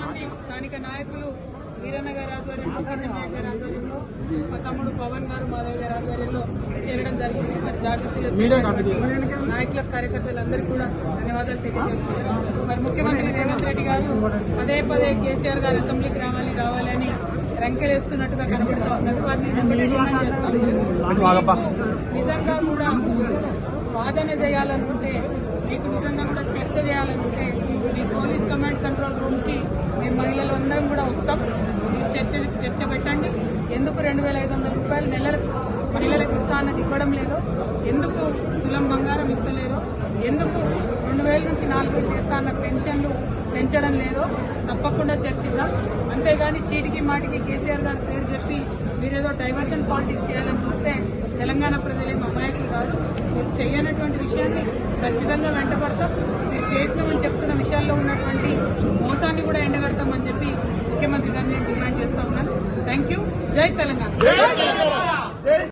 మంది స్థానిక నాయకులు వీరన్న గారి ఆధ్వర్యంలో కిషన్ నాయక్ గారి ఆధ్వర్యంలో మా తమ్ముడు పవన్ గారు మాధవ్ గారి ఆధ్వర్యంలో చేరడం జరిగింది. మరి జాగృతిలో చేరిన నాయకులకు కార్యకర్తలందరికీ కూడా ధన్యవాదాలు తెలియజేస్తున్నారు. మరి ముఖ్యమంత్రి రేవంత్ రెడ్డి గారు పదే పదే కేసీఆర్ గారు అసెంబ్లీకి రావాలి రావాలి అని రంకెలేస్తున్నట్టుగా కనబడుతూ ఉన్నది. వారిని నిజంగా కూడా వాదన చేయాలనుకుంటే మీకు నిజంగా కూడా చర్చ చేయాలనుకుంటే కమాండ్ కంట్రోల్ రూమ్కి మేము మహిళలు అందరం కూడా వస్తాం. మీరు చర్చ చర్చ పెట్టండి. ఎందుకు రెండు వేల ఐదు వందల రూపాయలు నెలలకు మహిళలకు ఇస్తా అన్నది ఇవ్వడం లేదో. ఎందుకు తులం బంగారం ఇస్తలేదో ఎందుకు రెండు వేల నుంచి నాలుగు వేలు చేస్తా అన్న పెన్షన్లు పెంచడం లేదో? తప్పకుండా చర్చిద్దాం. అంతేగాని చీటికి మాటికి కేసీఆర్ గారి పేరు చెప్పి మీరేదో డైవర్షన్ పాలిటిక్స్ చేయాలని చూస్తే తెలంగాణ ప్రజలేం అమాయకులు కాదు. మీరు చేయనటువంటి విషయాన్ని ఖచ్చితంగా వెంటబడతాం మీరు చేసినామని చెప్తున్న విషయాల్లో ఉన్నటువంటి మోసాన్ని కూడా ఎండగడతామని చెప్పి ముఖ్యమంత్రి గారిని నేను డిమాండ్ చేస్తా ఉన్నాను. థ్యాంక్ యూ జై తెలంగాణ.